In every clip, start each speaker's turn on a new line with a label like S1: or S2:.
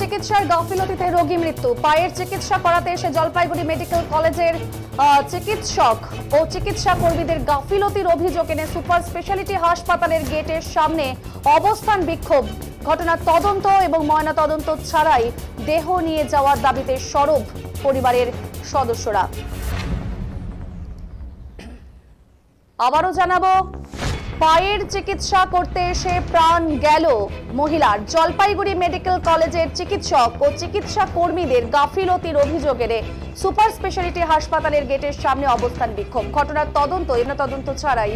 S1: চিকিৎসার গাফিলতিতে রোগী মৃত্যু। পায়ের চিকিৎসা করাতে এসে জলপাইগুড়ি মেডিকেল কলেজের চিকিৎসক ও চিকিৎসা কর্মীদের গাফিলতির অভিযোগ এনে সুপার স্পেশালিটি হাসপাতালের গেটের সামনে অবস্থান বিক্ষোভ। ঘটনার তদন্ত এবং ময়না তদন্ত ছাড়াই দেহ নিয়ে যাওয়ার দাবিতে সরব পরিবারের সদস্যরা। আবারও জানাব পায়ের চিকিৎসা করতে এসে প্রাণ গেল মহিলার। জলপাইগুড়ি মেডিকেল কলেজের চিকিৎসক ও চিকিৎসা কর্মীদের গাফিলতির অভিযোগের সুপার স্পেশালিটি হাসপাতালের গেটের সামনে অবস্থান বিক্ষোভ। ঘটনার তদন্ত এমন তদন্ত ছাড়াই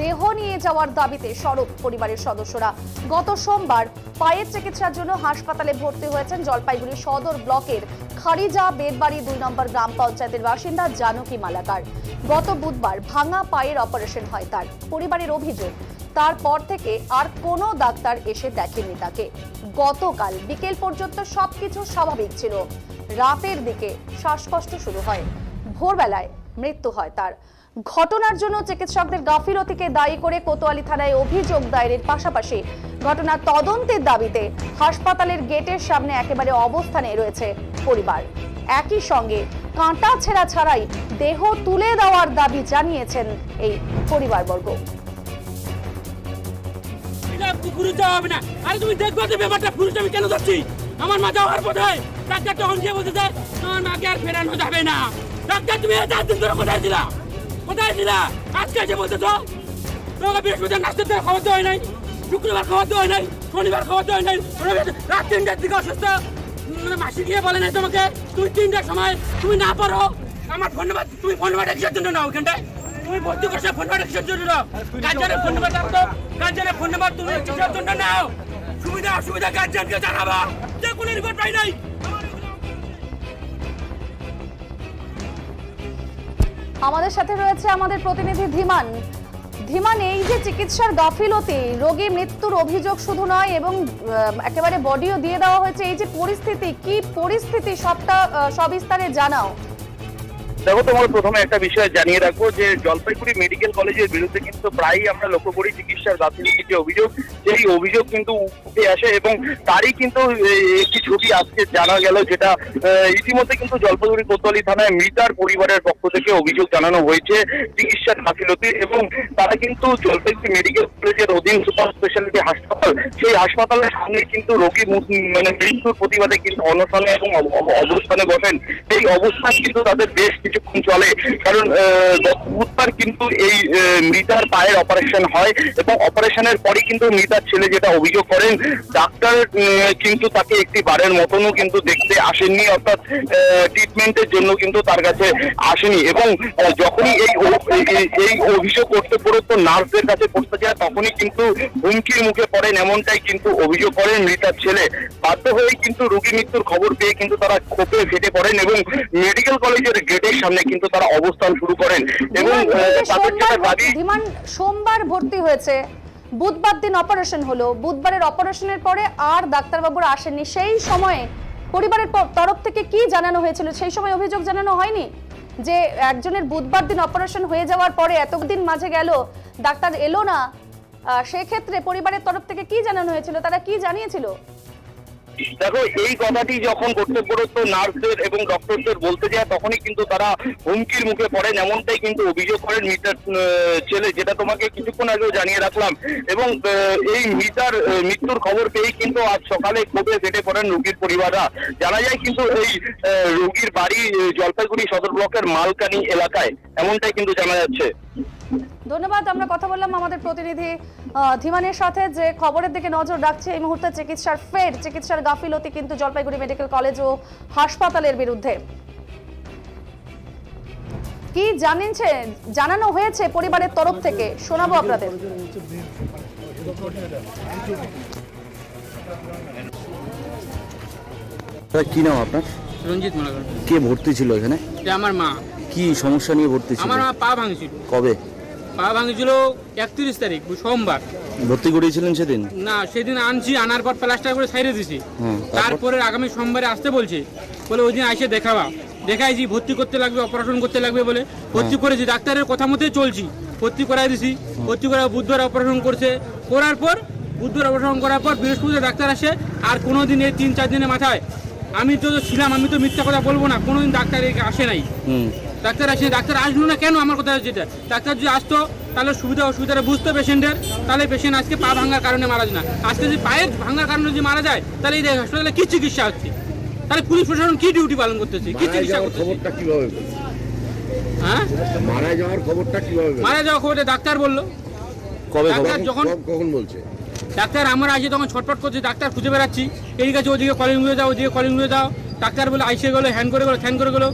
S1: দেহ নিয়ে যাওয়ার দাবিতে সড়ক পরিবারের সদস্যরা। গত সোমবার পায়ের চিকিৎসার জন্য হাসপাতালে ভর্তি হয়েছেন জলপাইগুড়ি সদর ব্লকের খারিজা বেদবাড়ি দুই নম্বর গ্রাম পঞ্চায়েতের বাসিন্দা জানকী মালাকার। গত বুধবার ভাঙা পায়ের অপারেশন হয় তার পরিবারের অভিযোগ, তারপর থেকে আর কোনো ডাক্তার এসে দেখেননি তাকে। গতকাল বিকেল পর্যন্ত সবকিছু স্বাভাবিক ছিল। রাতের দিকে শ্বাসকষ্ট শুরু হয়। ভোরবেলায় মৃত্যু হয় তার। ঘটনার জন্য চিকিৎসকদের গাফিলতিকে দায়ী করে কোতোয়ালি থানায় অভিযোগ দায়েরের পাশাপাশি ঘটনার তদন্তের দাবিতে হাসপাতালের গেটের সামনে একেবারে অবস্থানে রয়েছে পরিবার। একই সঙ্গে কাঁটা ছেঁড়া ছাড়াই দেহ তুলে দেওয়ার দাবি জানিয়েছেন এই পরিবারবর্গ।
S2: এটা হবে না। আরে তুমি দেখবে ব্যাপারটা কেন আমার মা ডাক্তার মাকে আর ফেরানো যাবে না। তুমি চার দিন ধরে কোথায় কোথায় ছিলা? আজকে এসে বলতেছ? তোমাকে বৃহস্পতিবার নাচতে দেওয়ার খবর দেওয়া নাই শুক্রবার খবর দেওয়া নাই শনিবার খবর দেওয়া নাই রাত তিনটার দিকে অসুস্থ। উম, মাসি গিয়ে বলে নাই তোমাকে তুমি তিনটার সময় তুমি না পারো। আমার ফোন নাম্বার তুমি ফোন নাম্বারটা কিসের জন্য নাও ওখানটায় তুমি ভর্তি করছ ফোন নাম্বারটা কিসের জন্য নাও। গার্জেনের ফোন নাম্বার দাও তো গার্জেনের ফোন নাম্বার তুমি কিসের জন্য নাও। সুবিধা অসুবিধা গার্জেনকে জানাবা। যে কোনো রিপোর্ট পাই নাই।
S1: আমাদের সাথে রয়েছে আমাদের প্রতিনিধি ধীমান। ধীমান, এই যে চিকিৎসার গাফিলতি, রোগী মৃত্যুর অভিযোগ শুধু নয়, এবং একেবারে বডিও দিয়ে দেওয়া হয়েছে, এই যে পরিস্থিতি, কি পরিস্থিতি সবটা সবিস্তারে জানাও।
S3: দেখো, তোমার প্রথমে একটা বিষয় জানিয়ে রাখব যে জলপাইগুড়ি মেডিকেল কলেজের বিরুদ্ধে কিন্তু প্রায়ই আমরা লক্ষ্য করি চিকিৎসার গাফিলতির যে অভিযোগ, সেই অভিযোগ কিন্তু উঠে আসে এবং তারই কিন্তু একটি ছবি আজকে জানা গেল যেটা ইতিমধ্যে কিন্তু জলপাইগুড়ি কোতোয়ালি থানায় মৃতার পরিবারের পক্ষ থেকে অভিযোগ জানানো হয়েছে চিকিৎসার গাফিলতি এবং তারা কিন্তু জলপাইগুড়ি মেডিকেল কলেজের অধীন সুপার স্পেশালিটি হাসপাতাল, সেই হাসপাতালের সামনে কিন্তু রোগী মানে মৃত্যুর প্রতিবাদে কিন্তু অনশনে এবং অব- অব- অবস্থানে বসেন। সেই অবস্থান কিন্তু তাদের বেশ কিছুক্ষণ চলে। কারণ বুধবার কিন্তু এই মৃতার পায়ের অপারেশন হয় এবং অপারেশনের পরে কিন্তু মৃতার ছেলে যেটা অভিযোগ করেন ডাক্তার কিন্তু তাকে একটি বারের মতনও কিন্তু দেখতে আসেননি, অর্থাৎ ট্রিটমেন্টের জন্য কিন্তু তার কাছে আসেনি এবং যখনই এই এই- অভিযোগ করতে পড়তো, নার্সদের কাছে করতে যায়, তখনই কিন্তু হুমকির মুখে পড়েন, এমনটাই কিন্তু অভিযোগ করেন মৃতার ছেলে। বাধ্য হয়ে কিন্তু রোগী মৃত্যুর খবর পেয়ে কিন্তু তারা ক্ষোভে ফেটে পড়েন এবং মেডিকেল কলেজের গেটের সামনে কিন্তু তারা অবস্থান শুরু করেন এবং যেটা
S1: সোমবার ভর্তি হয়েছে। বুধবার দিন অপারেশন হলো। বুধবারের অপারেশনের পরে আর ডাক্তারবাবুরা আসেননি। সেই সময়ে পরিবারের তরফ থেকে কি জানানো হয়েছিল? সেই সময় অভিযোগ জানানো হয়নি যে একজনের বুধবার দিন অপারেশন হয়ে যাওয়ার পরে এতদিন মাঝে গেল ডাক্তার এলো না। সেক্ষেত্রে পরিবারের তরফ থেকে কি জানানো হয়েছিল? তারা কি জানিয়েছিল?
S3: দেখো, এই কথাটি যখন কর্তব্যরত নার্সদের এবং ডক্টরদের বলতে যায়, তখনই কিন্তু তারা হুমকির মুখে পড়েন। এমনটাই কিন্তু অভিযোগ করেন মিতার ছেলে, যেটা তোমাকে কিছুক্ষণ আগেও জানিয়ে রাখলাম। এবং এই মিতার মৃত্যুর খবর পেয়েই কিন্তু আজ সকালে ক্ষোভে ফেটে পড়েন রোগীর পরিবাররা। জানা যায় কিন্তু এই রোগীর বাড়ি জলপাইগুড়ি সদর ব্লকের মালকানি এলাকায়। এমনটাই কিন্তু জানা যাচ্ছে।
S1: ধন্যবাদ আমরা কথা বললাম আমাদের প্রতিনিধি আহ, ধীমানের সাথে যে খবরের দিকে নজর রাখছে এই মুহূর্তে চিকিৎসার ফের চিকিৎসার গাফিলতি কিন্তু জলপাইগুড়ি মেডিকেল কলেজ ও হাসপাতালের বিরুদ্ধে। কি জানিয়েছে জানানো হয়েছে পরিবারের তরফ থেকে। শোনাবো আপনাদের।
S4: কি নাম আপনার?
S2: রঞ্জিত মনে
S4: কে ভর্তি ছিল এখানে?
S2: আমার মা।
S4: কি সমস্যা নিয়ে ভর্তি ছিল?
S2: আমার মা পা ভাঙছিল।
S4: কবে?
S2: পা ভাঙেছিল একত্রিশ তারিখ সোমবার।
S4: ভর্তি করিয়েছিলেন সেদিন?
S2: না সেদিন আনছি আনার পর প্লাস্টার করে সাইডে দিছি।
S4: তারপরে?
S2: আগামী সোমবারে আসতে বলছে। বলে ওই দিন এসে দেখাবা। দেখাইছি ভর্তি করতে লাগবে অপারেশন করতে লাগবে বলে। ভর্তি করেছি ডাক্তারের কথা মতোই চলছি। ভর্তি করাই দিছি। ভর্তি করা বুধবার অপারেশন করছে। করার পর বুধবার অপারেশন করার পর বৃহস্পতিবার ডাক্তার আসে আর কোনো দিন এই তিন চার দিনের মাথায়। আমি তো ছিলাম আমি তো মিথ্যা কথা বলব না কোনোদিন ডাক্তার আসে নাই। ডাক্তার আসে ডাক্তার আসলো না কেন? আমার কথা হচ্ছে ডাক্তার যদি আসতো তাহলে সুবিধা অসুবিধাটা বুঝতো পেশেন্টের তাহলে পেশেন্ট আজকে পা ভাঙার কারণে মারা যায় না। আজকে যদি পায়ের ভাঙার কারণে যদি মারা যায় তাহলে এই হাসপাতালে কি চিকিৎসা হচ্ছে? তাহলে পুলিশ প্রশাসন কি ডিউটি পালন করতেছে? কি চিকিৎসা
S5: যাওয়ার
S2: করতেছে?
S5: খবরটা কীভাবে
S2: হ্যাঁ?
S5: মারা যাওয়ার খবরটা কীভাবে
S2: মারা যাওয়া খবরটা ডাক্তার বলল।
S4: কবে
S2: ডাক্তার যখন
S5: কখন- বলছে?
S2: ডাক্তার আমরা আসি তখন ছটফট করছি ডাক্তার খুঁজে বেড়াচ্ছি। এই কাছে ওদিকে কলিং যাও ওদিকে কলিং যাও। ডাক্তার বলে আইসে গেলো হ্যান্ড করে গেলো ফ্যান করে গেলো।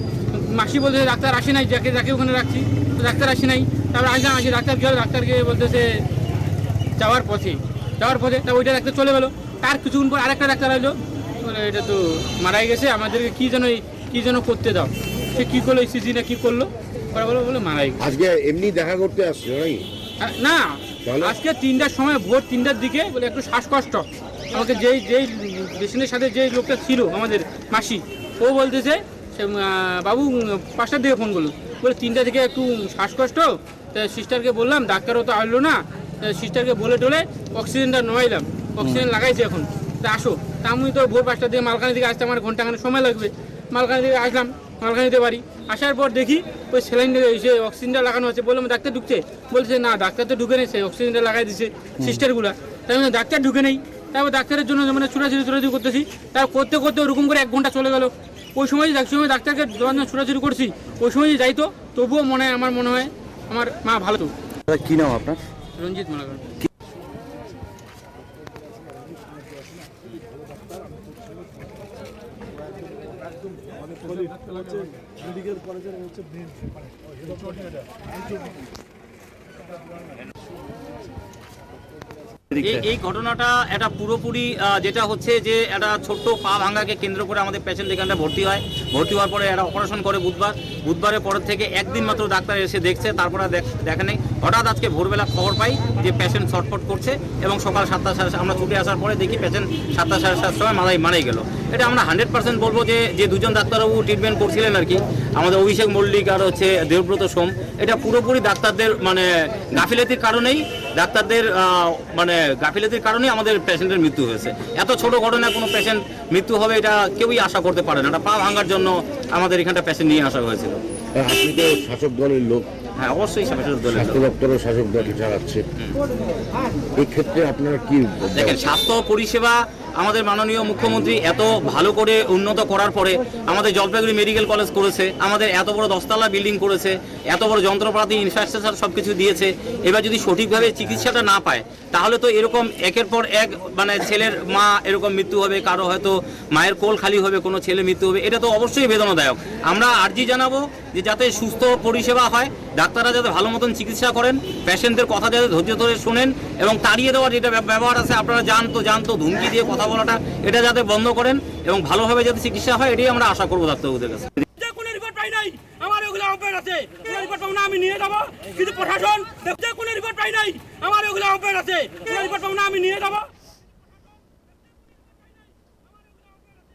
S2: মাসি বলছে ডাক্তার আসে নাই যাকে যাকে ওখানে রাখছি। তো ডাক্তার আসে নাই। তারপর আসলাম আসি ডাক্তার গেলো ডাক্তারকে বলতেছে যাওয়ার পথে যাওয়ার পথে। তা ওইটা ডাক্তার চলে গেলো। তার কিছুক্ষণ পর আরেকটা ডাক্তার আসলো বলে এটা তো মারাই গেছে আমাদেরকে কী যেন কী যেন করতে দাও। সে কী করল সিজি না কী করল? ওরা বলে বলে মারাই
S5: আজকে এমনি দেখা করতে আসছো নাকি?
S2: না? আজকে তিনটার সময় ভোর তিনটার দিকে বলে একটু শ্বাসকষ্ট। আমাকে যেই যেই পেশেন্টের সাথে যেই লোকটা ছিল আমাদের মাসি ও বলতেছে সে, বাবু পাঁচটার দিকে ফোন করল। বলে তিনটা থেকে একটু শ্বাসকষ্ট। তা সিস্টারকে বললাম ডাক্তারও তো আসলো না। সিস্টারকে বলে টলে অক্সিজেনটা নয়াইলাম অক্সিজেন লাগাইছে এখন। তা আসো। তা আমি তো ভোর পাঁচটার দিকে মালখানি দিকে আসতে আমার ঘন্টাখানে সময় লাগবে। মালকানি দিকে আসলাম মালখানিতে বাড়ি। আসার পর দেখি ওই স্যালাইনটা সে অক্সিজেনটা লাগানো আছে বললাম ডাক্তার ঢুকছে? বলছে না ডাক্তার তো ঢুকে নেই সেই অক্সিজেনটা লাগাই দিছে সিস্টারগুলা তাই ডাক্তার ঢুকে নেই। তারপর ডাক্তারের জন্য মানে ছোটাছুটি ছোটাছুটি করতেছি। তারপর করতে করতে ওরকম করে এক ঘণ্টা চলে গেল। ওই সময় যে সময় ডাক্তারকে যখন ছোটাছুটি করছি ওই সময় যে যাইতো তবুও মনে হয় আমার মনে হয় আমার মা ভালো তো।
S4: কি নাম আপনার?
S2: রঞ্জিত মনে
S6: এই ঘটনাটা এটা পুরোপুরি যেটা হচ্ছে যে একটা ছোট্ট পা ভাঙাকে কেন্দ্র করে আমাদের পেশেন্ট এখানটা ভর্তি হয়। ভর্তি হওয়ার পরে একটা অপারেশন করে বুধবার। বুধবারের পরের থেকে একদিন মাত্র ডাক্তার এসে দেখছে তারপরে আর দেখ- দেখে নেই। হঠাৎ আজকে ভোরবেলা খবর পাই যে পেশেন্ট ছটফট করছে এবং সকাল সাতটা সাড়ে আমরা ছুটে আসার পরে দেখি পেশেন্ট সাতটা সাড়ে সাতটার সময় মারাই মারাই গেল। এটা আমরা হান্ড্রেড পার্সেন্ট বলব যে যে দুজন ডাক্তারবাবু ট্রিটমেন্ট করছিলেন আর কি আমাদের অভিষেক মল্লিক আর হচ্ছে দেবব্রত সোম এটা পুরোপুরি ডাক্তারদের মানে গাফিলতির কারণেই ডাক্তারদের মানে গাফিলতির কারণেই আমাদের পেশেন্টের মৃত্যু হয়েছে। এত ছোট ঘটনায় কোনো পেশেন্ট মৃত্যু হবে এটা কেউই আশা করতে পারে না। এটা পা ভাঙার জন্য আমাদের এখানটা পেশেন্ট নিয়ে আসা হয়েছিল।
S5: আপনি তো শাসক দলের লোক।
S6: হ্যাঁ অবশ্যই শাসক দলের
S5: স্বাস্থ্য দপ্তরের শাসক দল চালাচ্ছে এক্ষেত্রে ক্ষেত্রে আপনারা কি
S6: দেখেন স্বাস্থ্য পরিষেবা আমাদের মাননীয় মুখ্যমন্ত্রী এত ভালো করে উন্নত করার পরে আমাদের জলপাইগুড়ি মেডিকেল কলেজ করেছে, আমাদের এত বড় দশতলা বিল্ডিং করেছে, এত বড় যন্ত্রপাতি ইনফ্রাস্ট্রাকচার সব কিছু দিয়েছে। এবার যদি সঠিকভাবে চিকিৎসাটা না পায়, তাহলে তো এরকম একের পর এক মানে ছেলের মা এরকম মৃত্যু হবে, কারও হয়তো মায়ের কোল খালি হবে, কোনো ছেলে মৃত্যু হবে, এটা তো অবশ্যই বেদনাদায়ক। আমরা আর্জি জানাব যে যাতে সুস্থ পরিষেবা হয়, ডাক্তাররা যাতে ভালো মতন চিকিৎসা করেন পেশেন্টদের কথা যাতে ধৈর্য ধরে শোনেন, এবং তাড়িয়ে দেওয়ার যেটা ব্যবহার আছে, আপনারা জানতো জানতো, ধুমকি দিয়ে কথা বলাটা এটা যাতে বন্ধ করেন এবং ভালোভাবে যাতে চিকিৎসা হয়, এটাই আমরা আশা করব ডাক্তারবাবুদের কাছে।
S2: আমার ওগুলো আছে। আমি নিয়ে যাব। কিন্তু প্রশাসন দেখতে রিপোর্ট নাই, আমার আছে। আমি নিয়ে যাব।